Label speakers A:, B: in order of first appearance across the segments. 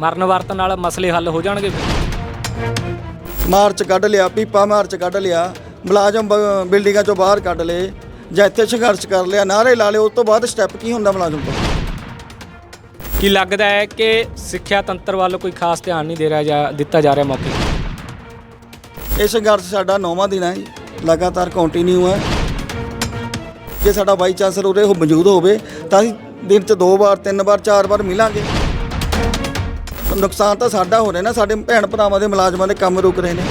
A: ਮਰਨ ਵਰਤਨ ਨਾਲ ਮਸਲੇ ਹੱਲ ਹੋ ਜਾਣਗੇ।
B: ਮਾਰਚ ਕੱਢ ਲਿਆ ਪੀਪਾ ਮਾਰਚ ਕੱਢ ਲਿਆ ਮੁਲਾਜ਼ਮ ਬ- ਬਿਲਡਿੰਗਾਂ ਚੋਂ ਬਾਹਰ ਕੱਢ ਲਏ ਜਾਂ ਇੱਥੇ ਸੰਘਰਸ਼ ਕਰ ਲਿਆ ਨਾਰੇ ਲਾ ਲਏ ਉਸ ਤੋਂ ਬਾਅਦ ਸਟੈਪ ਕੀ ਹੁੰਦਾ ਮੁਲਾਜ਼ਮ ਤੋਂ
A: ਕੀ ਲੱਗਦਾ ਹੈ ਕਿ ਸਿੱਖਿਆ ਤੰਤਰ ਵੱਲ ਕੋਈ ਖਾਸ ਧਿਆਨ ਨਹੀਂ ਦੇ ਰਿਹਾ ਜਾਂ ਦਿੱਤਾ ਜਾ ਰਿਹਾ ਮੌਕੇ?
B: ਇਹ ਸੰਘਰਸ਼ ਸਾਡਾ ਨੌਵਾਂ ਦਿਨ ਹੈ ਜੀ, ਲਗਾਤਾਰ ਕੰਟੀਨਿਊ ਹੈ। ਜੇ ਸਾਡਾ ਵਾਈਸ ਚਾਂਸਲਰ ਉਰੇ ਉਹ ਮੌਜੂਦ ਹੋਵੇ ਤਾਂ ਅਸੀਂ ਦਿਨ 'ਚ ਦੋ ਵਾਰ ਤਿੰਨ ਵਾਰ ਚਾਰ ਵਾਰ ਮਿਲਾਂਗੇ। ਨੁਕਸਾਨ ਤਾਂ ਸਾਡਾ ਹੋ ਰਿਹਾ ਨਾ, ਸਾਡੇ ਭੈਣ ਭਰਾਵਾਂ ਦੇ ਮੁਲਾਜ਼ਮਾਂ ਦੇ ਕੰਮ ਰੁਕ ਰਹੇ ਨੇ।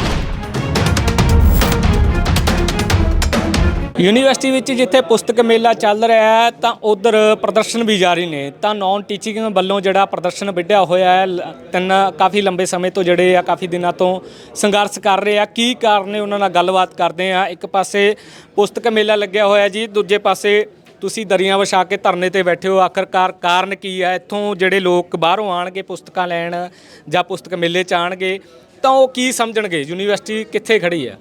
A: ਯੂਨੀਵਰਸਿਟੀ ਵਿੱਚ ਜਿੱਥੇ ਪੁਸਤਕ ਮੇਲਾ ਚੱਲ ਰਿਹਾ ਹੈ, ਤਾਂ ਉਧਰ ਪ੍ਰਦਰਸ਼ਨ ਵੀ ਜਾਰੀ ਨੇ। ਤਾਂ ਨਾਨ ਟੀਚਿੰਗ ਵੱਲੋਂ ਜਿਹੜਾ ਪ੍ਰਦਰਸ਼ਨ ਵਿੱਢਿਆ ਹੋਇਆ ਹੈ ਤਿੰਨ ਕਾਫੀ ਲੰਬੇ ਸਮੇਂ ਤੋਂ ਜਿਹੜੇ ਆ, ਕਾਫੀ ਦਿਨਾਂ ਤੋਂ ਸੰਘਰਸ਼ ਕਰ ਰਹੇ ਆ। ਕੀ ਕਾਰਨ ਨੇ, ਉਹਨਾਂ ਨਾਲ ਗੱਲਬਾਤ ਕਰਦੇ ਆ। ਇੱਕ ਪਾਸੇ ਪੁਸਤਕ ਮੇਲਾ ਲੱਗਿਆ ਹੋਇਆ ਜੀ, ਦੂਜੇ ਪਾਸੇ ਤੁਸੀਂ ਦਰੀਆਂ ਵਿਛਾ ਕੇ ਧਰਨੇ ਤੇ ਬੈਠੇ ਹੋ। ਆਖਰਕਾਰ ਕਾਰਨ ਕੀ ਹੈ? ਇੱਥੋਂ ਜਿਹੜੇ ਲੋਕ ਬਾਹਰੋਂ ਆਣਗੇ ਪੁਸਤਕਾਂ ਲੈਣ ਜਾਂ ਪੁਸਤਕ ਮੇਲੇ 'ਚ ਆਣਗੇ, ਤਾਂ ਉਹ ਕੀ ਸਮਝਣਗੇ? ਯੂਨੀਵਰਸਿਟੀ ਕਿੱਥੇ ਖੜੀ ਹੈ?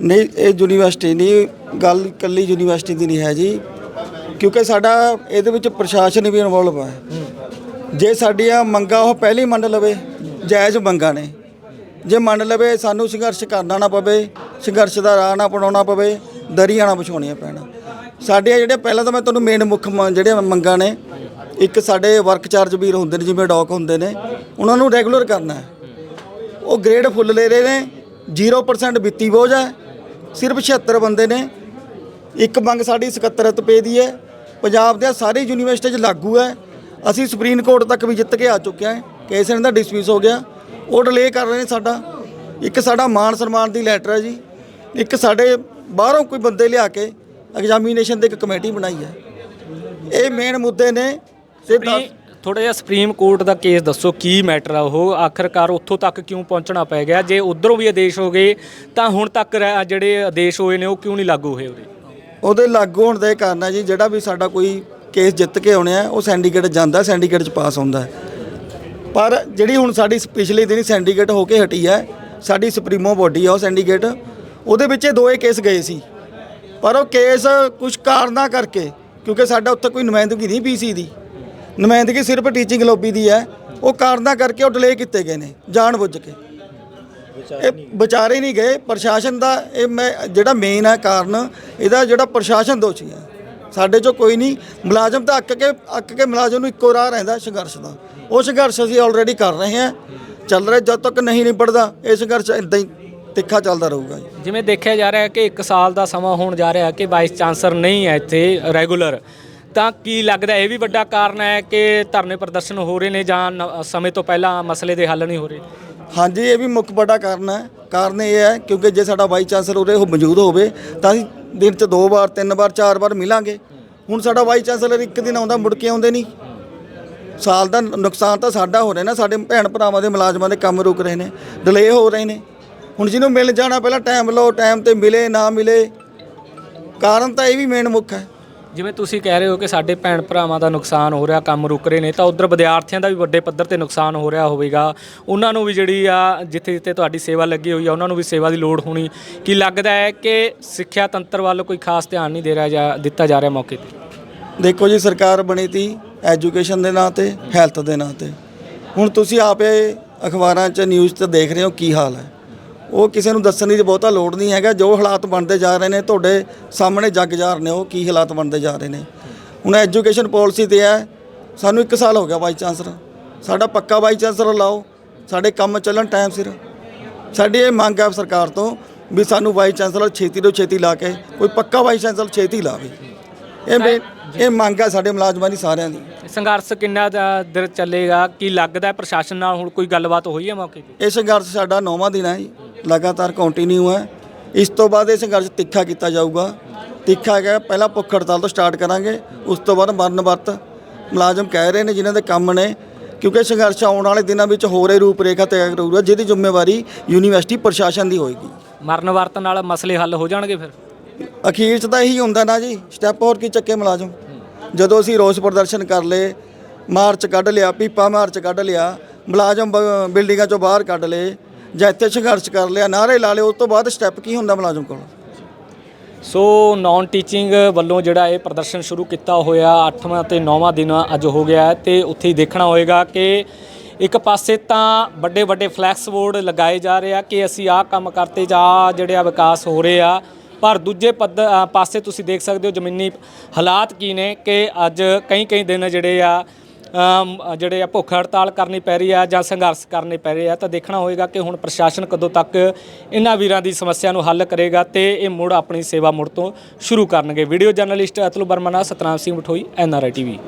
B: ਨਹੀਂ, ਇਹ ਯੂਨੀਵਰਸਿਟੀ ਨਹੀਂ, ਗੱਲ ਇਕੱਲੀ ਯੂਨੀਵਰਸਿਟੀ ਦੀ ਨਹੀਂ ਹੈ ਜੀ। ਕਿਉਂਕਿ ਸਾਡਾ ਇਹਦੇ ਵਿੱਚ ਪ੍ਰਸ਼ਾਸਨ ਵੀ ਇਨਵੋਲਵ ਹੈ ਜੇ ਸਾਡੀਆਂ ਮੰਗਾਂ ਉਹ ਪਹਿਲੀ ਮੰਨ ਲਵੇ, ਜਾਇਜ਼ ਮੰਗਾਂ ਨੇ। ਜੇ ਮੰਨ ਲਵੇ ਸਾਨੂੰ ਸੰਘਰਸ਼ ਕਰਨਾ ਨਾ ਪਵੇ, ਸੰਘਰਸ਼ ਦਾ ਰਾਹ ਨਾ ਬਣਾਉਣਾ ਪਵੇ, ਦਰੀਆਂ ਨਾ ਵਿਛਾਉਣੀਆਂ ਪੈਣ। ਸਾਡੀਆਂ ਜਿਹੜੇ ਪਹਿਲਾਂ ਤਾਂ ਮੈਂ ਤੁਹਾਨੂੰ ਮੇਨ ਮੁੱਖ ਮ- ਜਿਹੜੇ ਮੰਗਾਂ ਨੇ, ਇੱਕ ਸਾਡੇ ਵਰਕ ਚਾਰਜ ਵੀਰ ਹੁੰਦੇ ਨੇ, ਜਿਵੇਂ ਡੌਕ ਹੁੰਦੇ ਨੇ, ਉਹਨਾਂ ਨੂੰ ਰੈਗੂਲਰ ਕਰਨਾ ਹੈ। ਉਹ ਗ੍ਰੇਡ ਫੁੱਲ ਲੈ ਰਹੇ ਨੇ 0% ਵਿੱਤੀ ਬੋਝ ਹੈ, ਸਿਰਫ 76 ਬੰਦੇ ਨੇ। ਇੱਕ ਮੰਗ ਸਾਡੀ 77 ਰੁਪਏ ਦੀ ਹੈ। ਪੰਜਾਬ ਦੇ ਸਾਰੀ ਯੂਨੀਵਰਸਿਟੀ 'ਚ ਲਾਗੂ ਹੈ। ਅਸੀਂ ਸੁਪਰੀਮ ਕੋਰਟ ਤੱਕ ਵੀ ਜਿੱਤ ਕੇ ਆ ਚੁੱਕੇ ਹਾਂ। ਕੇਸ ਇਹਨਾਂ ਦਾ ਡਿਸਮਿਸ ਹੋ ਗਿਆ। ਉਹ ਡਿਲੇ ਕਰ ਰਹੇ ਨੇ ਸਾਡਾ। ਇੱਕ ਸਾਡਾ ਮਾਨ ਸਨਮਾਨ ਦੀ ਲੈਟਰ ਹੈ ਜੀ। ਇੱਕ ਸਾਡੇ ਬਾਹਰੋਂ ਕੋਈ ਬੰਦੇ ਲਿਆ ਕੇ ਐਗਜ਼ਾਮੀਨੇਸ਼ਨ ਦੀ ਇੱਕ ਕਮੇਟੀ ਬਣਾਈ ਹੈ। ਇਹ ਮੇਨ ਮੁੱਦੇ ਨੇ ਤੇ ਦਸ-
A: ਥੋੜਾ ਜਿਹਾ ਸੁਪਰੀਮ ਕੋਰਟ ਦਾ ਕੇਸ ਦੱਸੋ ਕੀ ਮੈਟਰ ਆ ਉਹ? ਆਖਰਕਾਰ ਉੱਥੋਂ ਤੱਕ ਕਿਉਂ ਪਹੁੰਚਣਾ ਪੈ ਗਿਆ? ਜੇ ਉਧਰੋਂ ਵੀ ਆਦੇਸ਼ ਹੋ ਗਏ ਤਾਂ ਹੁਣ ਤੱਕ ਰਹਿ- ਜਿਹੜੇ ਆਦੇਸ਼ ਹੋਏ ਨੇ ਉਹ ਕਿਉਂ ਨਹੀਂ ਲਾਗੂ ਹੋਏ ਉਰੇ?
B: ਉਹਦੇ ਲਾਗੂ ਹੋਣ ਦਾ ਇਹ ਕਾਰਨ ਹੈ ਜੀ ਜਿਹੜਾ ਵੀ ਸਾਡਾ ਕੋਈ ਕੇਸ ਜਿੱਤ ਕੇ ਆਉਣੇ ਆ ਉਹ ਸੈਂਡੀਕੇਟ ਜਾਂਦਾ ਸੈਂਡੀਕੇਟ 'ਚ ਪਾਸ ਹੁੰਦਾ ਹੈ। ਪਰ ਜਿਹੜੀ ਹੁਣ ਸਾਡੀ ਪਿਛਲੇ ਦਿਨੀ ਸੈਂਡੀਕੇਟ ਹੋ ਕੇ ਹਟੀ ਹੈ ਸਾਡੀ ਸੁਪਰੀਮੋ ਬੋਡੀ ਆ ਉਹ ਸੈਂਡੀਕੇਟ ਉਹਦੇ ਵਿੱਚ ਇਹ ਦੋਏ ਕੇਸ ਗਏ ਸੀ। ਪਰ ਉਹ ਕੇਸ ਕੁਝ ਕਾਰਨਾਂ ਕਰਕੇ ਕਿਉਂਕਿ ਸਾਡਾ ਉੱਥੇ ਕੋਈ ਨੁਮਾਇੰਦਗੀ ਨਹੀਂ ਪੀਸੀ ਦੀ। ਨੁਮਾਇੰਦਗੀ ਸਿਰਫ ਟੀਚਿੰਗ ਲੌਬੀ ਦੀ ਹੈ। ਉਹ ਕਾਰਨਾਂ ਕਰਕੇ ਉਹ ਡਿਲੇ ਕੀਤੇ ਗਏ ਨੇ ਜਾਣ ਬੁੱਝ ਕੇ। ਇਹ ਵਿਚਾਰੇ ਨਹੀਂ ਗਏ ਪ੍ਰਸ਼ਾਸਨ ਦਾ ਇਹ ਮੈਂ ਜਿਹੜਾ ਮੇਨ ਹੈ ਕਾਰਨ ਇਹਦਾ ਜਿਹੜਾ ਪ੍ਰਸ਼ਾਸਨ ਦੋਸ਼ੀ ਹੈ। ਸਾਡੇ ਚੋਂ ਕੋਈ ਨਹੀਂ ਮੁਲਾਜ਼ਮ ਤਾਂ ਅੱਕ ਕੇ ਅੱਕ ਕੇ ਮੁਲਾਜ਼ਮ ਨੂੰ ਇੱਕੋ ਰਾਹ ਰਹਿੰਦਾ ਸੰਘਰਸ਼ ਦਾ। ਉਹ ਸੰਘਰਸ਼ ਅਸੀਂ ਆਲਰੇਡੀ ਕਰ ਰਹੇ ਹਾਂ। ਚੱਲ ਰਿਹਾ ਜਦ ਤੱਕ ਨਹੀਂ ਨਿਬੜਦਾ ਇਹ ਸੰਘਰਸ਼ ਇਦਾਂ ਹੀ ਤਿੱਖਾ ਚੱਲਦਾ ਰਹੂਗਾ ਜੀ।
A: ਜਿਵੇਂ ਦੇਖਿਆ ਜਾ ਰਿਹਾ ਹੈ ਕਿ 1 ਸਾਲ ਦਾ ਸਮਾਂ ਹੋਣ ਜਾ ਰਿਹਾ ਹੈ ਕਿ ਵਾਈਸ ਚਾਂਸਲਰ ਨਹੀਂ ਹੈ ਇੱਥੇ ਰੈਗੂਲਰ ਤਾਂ ਕੀ ਲੱਗਦਾ ਇਹ ਵੀ ਵੱਡਾ ਕਾਰਨ ਹੈ ਕਿ ਧਰਨੇ ਪ੍ਰਦਰਸ਼ਨ ਹੋ ਰਹੇ ਨੇ ਜਾਂ ਨ- ਸਮੇਂ ਤੋਂ ਪਹਿਲਾਂ ਮਸਲੇ ਦੇ ਹੱਲ ਨਹੀਂ ਹੋ ਰਹੇ?
B: ਹਾਂਜੀ ਇਹ ਵੀ ਮੁੱਖ ਵੱਡਾ ਕਾਰਨ ਹੈ। ਕਾਰਨ ਇਹ ਹੈ ਕਿਉਂਕਿ ਜੇ ਸਾਡਾ ਵਾਈਸ ਚਾਂਸਲਰ ਉਰੇ ਉਹ ਮੌਜੂਦ ਹੋਵੇ ਤਾਂ ਅਸੀਂ ਦਿਨ 'ਚ ਦੋ ਵਾਰ ਤਿੰਨ ਵਾਰ ਚਾਰ ਵਾਰ ਮਿਲਾਂਗੇ। ਹੁਣ ਸਾਡਾ ਵਾਈਸ ਚਾਂਸਲਰ ਇੱਕ ਦਿਨ ਆਉਂਦਾ ਮੁੜ ਕੇ ਆਉਂਦੇ ਨਹੀਂ। ਸਾਲ ਦਾ ਨੁਕਸਾਨ ਤਾਂ ਸਾਡਾ ਹੋ ਰਿਹਾ ਨਾ ਸਾਡੇ ਭੈਣ ਭਰਾਵਾਂ ਦੇ ਮੁਲਾਜ਼ਮਾਂ ਦੇ ਕੰਮ ਰੁਕ ਰਹੇ ਨੇ ਡਿਲੇ ਹੋ ਰਹੇ ਨੇ। ਹੁਣ ਜਿਹਨੂੰ ਮਿਲ ਜਾਣਾ ਪਹਿਲਾਂ ਟਾਈਮ ਲਓ ਟਾਈਮ ਤੇ ਮਿਲੇ ਨਾ ਮਿਲੇ। ਕਾਰਨ ਤਾਂ ਇਹ ਵੀ ਮੇਨ ਮੁੱਖ ਹੈ।
A: ਜਿਵੇਂ ਤੁਸੀਂ ਕਹਿ ਰਹੇ ਹੋ ਕਿ ਸਾਡੇ ਭੈਣ ਭਰਾਵਾਂ ਦਾ ਨੁਕਸਾਨ ਹੋ ਰਿਹਾ ਕੰਮ ਰੁਕ ਰਹੇ ਨੇ ਤਾਂ ਉਧਰ ਵਿਦਿਆਰਥੀਆਂ ਦਾ ਵੀ ਵੱਡੇ ਪੱਧਰ ਤੇ ਨੁਕਸਾਨ ਹੋ ਰਿਹਾ ਹੋਵੇਗਾ। ਉਹਨਾਂ ਨੂੰ ਵੀ ਜਿਹੜੀ ਆ ਜਿੱਥੇ ਜਿੱਥੇ ਤੁਹਾਡੀ ਸੇਵਾ ਲੱਗੀ ਹੋਈ ਆ ਉਹਨਾਂ ਨੂੰ ਵੀ ਸੇਵਾ ਦੀ ਲੋੜ ਹੋਣੀ। ਕੀ ਲੱਗਦਾ ਹੈ ਕਿ ਸਿੱਖਿਆ ਤੰਤਰ ਵੱਲ ਕੋਈ ਖਾਸ ਧਿਆਨ ਨਹੀਂ ਦੇ ਰਿਹਾ ਜਾਂ ਦਿੱਤਾ ਜਾ ਰਿਹਾ ਮੌਕੇ ਤੇ?
B: ਦੇਖੋ ਜੀ ਸਰਕਾਰ ਬਣੀ ਤੀ ਐਜੂਕੇਸ਼ਨ ਦੇ ਨਾਂ ਤੇ ਹੈਲਥ ਦੇ ਨਾਂ ਤੇ। ਹੁਣ ਤੁਸੀਂ ਆਪੇ ਅਖਬਾਰਾਂ 'ਚ ਨਿਊਜ਼ 'ਤੇ ਦੇਖ ਰਹੇ ਹੋ ਕੀ ਹਾਲ ਹੈ। ਉਹ ਕਿਸੇ ਨੂੰ ਦੱਸਣ ਦੀ ਬਹੁਤਾ ਲੋੜ ਨਹੀਂ ਹੈਗਾ। ਜੋ ਹਾਲਾਤ ਬਣਦੇ ਜਾ ਰਹੇ ਨੇ ਤੁਹਾਡੇ ਸਾਹਮਣੇ ਜੱਗ ਜਾ ਰਹੇ ਨੇ ਉਹ ਕੀ ਹਾਲਾਤ ਬਣਦੇ ਜਾ ਰਹੇ ਨੇ। ਹੁਣ ਐਜੂਕੇਸ਼ਨ ਪਾਲਿਸੀ ਤੇ ਹੈ। ਸਾਨੂੰ 1 ਸਾਲ ਹੋ ਗਿਆ ਵਾਈਸ ਚਾਂਸਲਰ ਸਾਡਾ ਪੱਕਾ ਵਾਈਸ ਚਾਂਸਲਰ ਲਾਓ। ਸਾਡੇ ਕੰਮ ਚੱਲਣ ਟਾਈਮ ਸਿਰ। ਸਾਡੀ ਇਹ ਮੰਗ ਹੈ ਸਰਕਾਰ ਤੋਂ ਵੀ ਸਾਨੂੰ ਵਾਈਸ ਚਾਂਸਲਰ ਛੇਤੀ ਤੋਂ ਛੇਤੀ ਲਾ ਕੇ ਕੋਈ ਪੱਕਾ ਵਾਈਸ ਚਾਂਸਲਰ ਛੇਤੀ ਲਾਵੇ। ਇਹ ਇਹ ਮੰਗ ਹੈ ਸਾਡੇ ਮੁਲਾਜ਼ਮਾਂ ਦੀ ਸਾਰਿਆਂ ਦੀ।
A: ਸੰਘਰਸ਼ ਕਿੰਨਾ ਦਾ ਦਰ ਚੱਲੇਗਾ? ਕੀ ਲੱਗਦਾ ਪ੍ਰਸ਼ਾਸਨ ਨਾਲ ਹੁਣ ਕੋਈ ਗੱਲਬਾਤ ਹੋਈ ਹੈ ਮੌਕੇ ਤੇ?
B: ਇਹ ਸੰਘਰਸ਼ ਸਾਡਾ ਨੌਵਾਂ ਦਿਨ ਹੈ ਜੀ। ਲਗਾਤਾਰ ਕੰਟੀਨਿਊ ਹੈ। ਇਸ ਤੋਂ ਬਾਅਦ ਇਹ ਸੰਘਰਸ਼ ਤਿੱਖਾ ਕੀਤਾ ਜਾਊਗਾ। ਤਿੱਖਾ ਹੈਗਾ ਪਹਿਲਾਂ ਭੁੱਖ ਹੜਤਾਲ ਤੋਂ ਸਟਾਰਟ ਕਰਾਂਗੇ ਉਸ ਤੋਂ ਬਾਅਦ ਮਰਨ ਵਰਤ ਮੁਲਾਜ਼ਮ ਕਹਿ ਰਹੇ ਨੇ ਜਿਨ੍ਹਾਂ ਦੇ ਕੰਮ ਨੇ। ਕਿਉਂਕਿ ਸੰਘਰਸ਼ ਆਉਣ ਵਾਲੇ ਦਿਨਾਂ ਵਿੱਚ ਹੋਰ ਰੂਪ ਰੇਖਾ ਤਿਆਰ ਕਰੂਗਾ ਜਿਹਦੀ ਜ਼ਿੰਮੇਵਾਰੀ ਯੂਨੀਵਰਸਿਟੀ ਪ੍ਰਸ਼ਾਸਨ ਦੀ ਹੋਏਗੀ।
A: ਮਰਨ ਵਰਤਨ ਨਾਲ ਮਸਲੇ ਹੱਲ ਹੋ ਜਾਣਗੇ ਫਿਰ?
B: ਅਖੀਰ 'ਚ ਤਾਂ ਇਹੀ ਹੁੰਦਾ ਨਾ ਜੀ ਸਟੈਪ ਹੋਰ ਕੀ ਚੱਕੇ ਮੁਲਾਜ਼ਮ। ਜਦੋਂ ਅਸੀਂ ਰੋਸ ਪ੍ਰਦਰਸ਼ਨ ਕਰ ਲਏ ਮਾਰਚ ਕੱਢ ਲਿਆ ਪੀਪਾ ਮਾਰਚ ਕੱਢ ਲਿਆ ਮੁਲਾਜ਼ਮ ਬਿਲਡਿੰਗਾਂ ਚੋਂ ਬਾਹਰ ਕੱਢ ਲਏ ਜਾਂ ਇੱਥੇ ਸੰਘਰਸ਼ ਕਰ ਲਿਆ ਨਾਰੇ ਲਾ ਲਿਆ, ਉਸ ਤੋਂ ਬਾਅਦ ਸਟੈਪ ਕੀ ਹੁੰਦਾ ਮੁਲਾਜ਼ਮ ਕੋਲ?
A: ਸੋ ਨਾਨ ਟੀਚਿੰਗ ਵੱਲੋਂ ਜਿਹੜਾ ਇਹ ਪ੍ਰਦਰਸ਼ਨ ਸ਼ੁਰੂ ਕੀਤਾ ਹੋਇਆ 8ਵਾਂ ਤੇ 9ਵਾਂ ਦਿਨ ਅੱਜ ਹੋ ਗਿਆ ਹੈ ਤੇ ਉੱਥੇ ਹੀ ਦੇਖਣਾ ਹੋਏਗਾ ਕਿ ਇੱਕ ਪਾਸੇ ਤਾਂ ਵੱਡੇ ਵੱਡੇ ਫਲੈਕਸ ਬੋਰਡ ਲਗਾਏ ਜਾ ਰਹੇ ਆ ਕਿ ਅਸੀਂ ਆਹ ਕੰਮ ਕਰਤੇ ਜਾਂ ਆਹ ਜਿਹੜੇ ਆ ਵਿਕਾਸ ਹੋ ਰਹੇ ਆ, ਪਰ ਦੂਜੇ ਪੱਧ ਪਾਸੇ ਤੁਸੀਂ ਦੇਖ ਸਕਦੇ ਹੋ ਜ਼ਮੀਨੀ ਹਾਲਾਤ ਕੀ ਨੇ ਕਿ ਅੱਜ ਕਈ ਕਈ ਦਿਨ ਜਿਹੜੇ ਆ ਜਿਹੜੇ ਆ ਭੁੱਖ ਹੜਤਾਲ ਕਰਨੀ ਪੈ ਰਹੀ ਆ ਜਾਂ ਸੰਘਰਸ਼ ਕਰਨੇ ਪੈ ਰਹੇ ਆ, ਤਾਂ ਦੇਖਣਾ ਹੋਏਗਾ ਕਿ ਹੁਣ ਪ੍ਰਸ਼ਾਸਨ ਕਦੋਂ ਤੱਕ ਇਹਨਾਂ ਵੀਰਾਂ ਦੀ ਸਮੱਸਿਆ ਨੂੰ ਹੱਲ ਕਰੇਗਾ ਤੇ ਇਹ ਮੁੜ ਆਪਣੀ ਸੇਵਾ ਮੁੜ ਤੋਂ ਸ਼ੁਰੂ ਕਰਨਗੇ। ਵੀਡੀਓ ਜਰਨਲਿਸਟ ਅਤੁਲ ਵਰਮਾ ਨਾਲ ਸਤਨਾਮ ਸਿੰਘ ਮਠੋਈ ਐਨਆਰਆਈ ਟੀਵੀ।